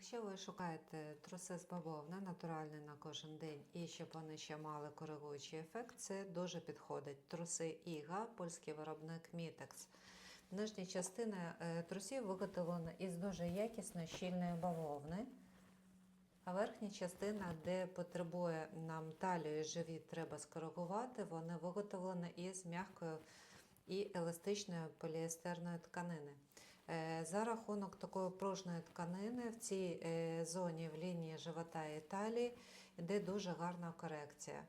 Якщо ви шукаєте труси з бавовни, натуральний на кожен день, і щоб вони ще мали коригуючий ефект, це дуже підходить. Труси Іга, польський виробник Mitex. Нижня частина е, трусів виготовлена із дуже якісної щільної бавовни. А верхня частина, де потребує нам талію і живіт, треба скоригувати, вони виготовлені із м'якої і еластичної поліестерної тканини. Е, За рахунок такої пружної тканини в цій е, зоні в лінії живота і талії йде дуже гарна корекція.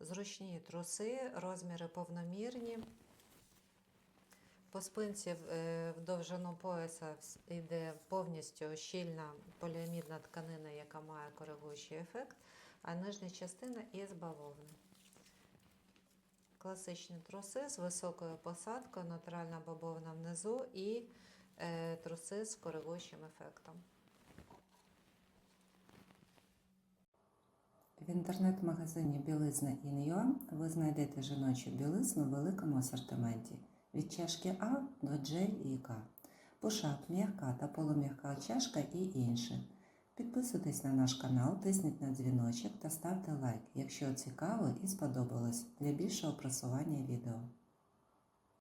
Зручні труси, розміри повномірні. По спинці в- е, довжину пояса йде повністю щільна поліамідна тканина, яка має коригуючий ефект, а нижня частина із бавовни. Класичні труси з високою посадкою, натуральна бавовна внизу і труси з коригуючим ефектом. В інтернет-магазині Білизна Ін'Юа ви знайдете жіночу білизну в великому асортименті від чашки А до J і К. Пушап, м'яка та полум'яка чашка і інше. Підписуйтесь на наш канал, тисніть на дзвіночок та ставте лайк, якщо цікаво і сподобалось для більшого просування відео.